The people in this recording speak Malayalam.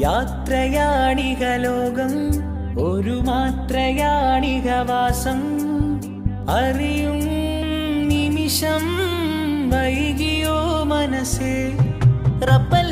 യാത്രയാണിക ലോകം ഒരു മാത്രയാണിക വാസം അറിയും നിമിഷം വൈകിയോ മനസ്സേ റബ്ബല്ലാതെ